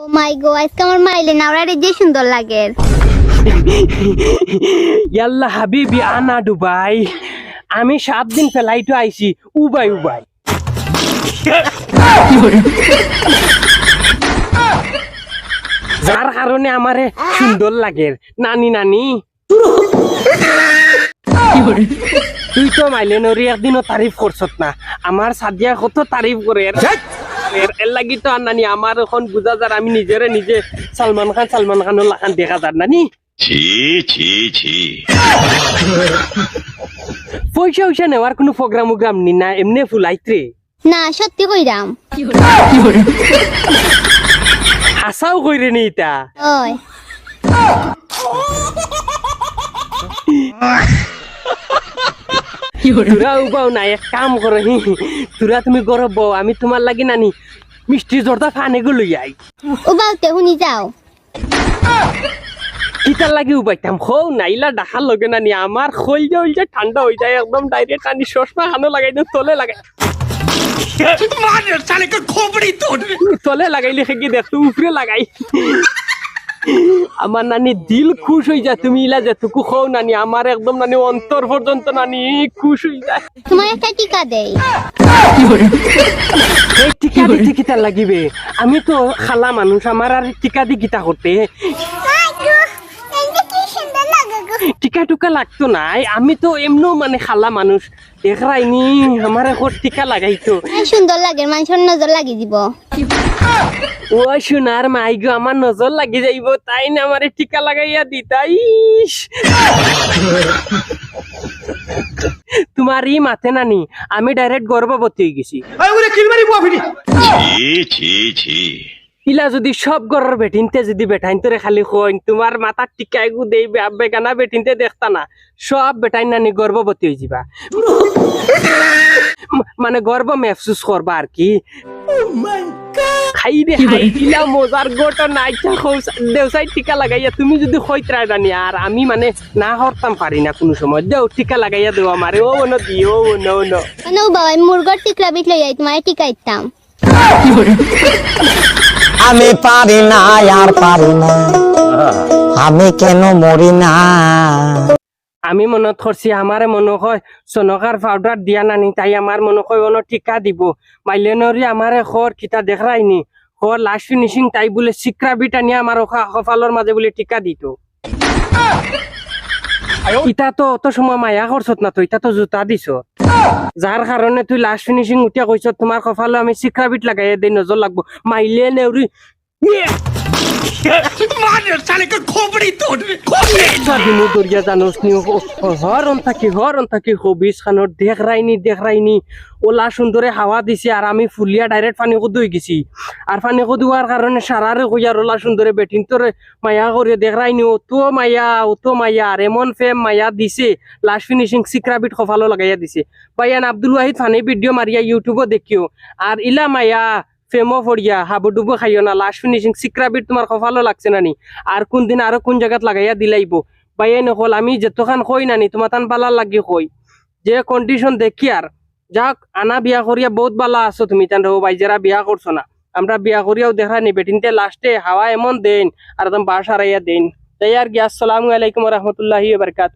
ও মাই গো আজকে আমার মাইলে যে সুন্দর লাগে। ইয়াল্লা হাবিবি আনা ডুবাই আমি সাত দিন ফেলাইটো আইছি উবাই উবাই। যার কারণে আমারে সুন্দর লাগে। নানি নানি। তুই তো মাইলে নরি একদিনও তারিফ করছত না। আমার সাদিয়া কত তারিফ করে। এর লাগি তো আর নানি আমার এখন বুঝা যার আমি নিজেরে নিজে সালমান খান সালমান খানের লাখান দেখা যার নানি। ছি ছি ছি। পয়সা উইসা নেওয়ার কোনো প্রোগ্রাম উগ্রাম নি না এমনি ফুলাইত্রে না সত্যি কইরাম কইরে নি ইটা ওই তোরা উবাও না এক কাম করো হি। তোরা তুমি গরব বউ আমি তোমার লাগি নানি। মিষ্টি জর্দা ফানে গো লই আই। ও বাউতে শুনি যাও। কিতার লাগি উবাইতাম খৌ নাইলা ডাকার লগে নানি। আমার খই যে ওই যে ঠান্ডা হয়ে যায় একদম ডাইরেক্ট নানি চশমা খানো লাগাই দিও তলে লাগাই। তলে লাগাইলে খেকি দেখ তুই উপরে লাগাই। আমার নানি দিল খুশ হয়ে যায়। তুমি ইলা যেটুকু খৌ নানি আমার একদম নানি অন্তর পর্যন্ত নানি খুশ হয়ে যায়। তোমার একটা টিকা দেই। এই টিকা দিতে কিতা লাগিবে। আমি তো খালা মানুষ আমার আর টিকা দি কিতা করতে। টিকা টুকা লাগতো নাই। আমি তো এমনও মানে খালা মানুষ। দেখরাইনি আমার এখন টিকা লাগাইতো। সুন্দর লাগে মানুষের নজর লাগি দিব। ও সোনার মাই গো আমার নজর লাগি যাইব তাই না আমারে টিকা লাগাইয়া দিতাইস তোমার ই মাথে নানি আমি ডাইরেক্ট গর্ভবতী হয়ে গেছি। ইলা যদি সব ঘরের বেটিনতে যদি বেটাইন তোরে খালি কইন তোমার মাথার টিকা এগু দেই বেগানা বেটিনতে দেখতা না সব বেটাইন নানি গর্ভবতী হয়ে যাবা মানে গর্ব মেহসুস করবা আর কি। মজার গোটা দেউসাই টিকা লাগাইয়া তুমি যদি খৈত্রা জানি আর আমি মানে না হরতাম পারি না কোনো সময় দেও টিকা লাগাইয়া দেও আমারে ও ন দিও ও ন ন। মানে ও বাবা মুরগর টিকরা বিট তোমার টিকা ইতাম আমি পারি না আর পারি না। আমি কেন মরি না। আমি মনত করছি আমারে মনে হয় চনকার পাউডার দিয়া নানি, তাই আমার মনে হয় অন টিকা দিব মাইলেনরি আমারে খর কিতা দেখরাইনি খর লাস্ট ফিনিশিং তাই বলে সিকরা বিটা নিয়ে আমার কপালর মাঝে বলে টিকা দিত। ইটা তো অত সময় মায়া করছত না তো ইটা তো জোতা দিছ। যার কারণে তুই লাস্ট ফিনিশিং উঠিয়া কইছ তোমার কপালে আমি সিকরা বিট লাগাই দেই নজর লাগবো। মাইলে নেউরি ওলা সুন্দরে হাওয়া দিছে আর আমি ফুলিয়া ডাইরেক্ট পানি কদু হয়ে গেছি। আর পানি কদুয়ার কারণে সারারে কইয়ার ওলা সুন্দরে বেটিন তোরে মায়া করে দেখ রাইনি ও তো মায়া ও মায়া আর এমন ফেম মায়া দিছে লাস্ট ফিনিশিং সিকরা বিট কফালো লাগাইয়া দিছে। বাইয়ান আব্দুল ওয়াহিদ ফানি ভিডিও মারিয়া ইউটিউবও দেখিও। আর ইলা মায়া ফেমও পড়িয়া হাবুডুবু খাইও না লাস্ট ফিনিশিং সিক্রাবিট তোমার কফালও লাগছে নানি। আর কোন দিন আরও কোন জায়গাত লাগাইয়া দিলাইব বাইয়াই নকল, আমি যেতখান কই নানি তোমার তান বালার লাগি কই। যে কন্ডিশন দেখি আর যাক আনা বিয়া করিয়া বহুত বালা আছো তুমি, তান রহো ভাই যারা বিয়া করছ না। আমরা বিয়া করিয়াও দেখা নিবে, তিনটে লাস্টে হাওয়া এমন দেন আর একদম বাস হারাইয়া দেন তাই আর কি আসসালামু আলাইকুম রহমতুল্লাহ বারকাত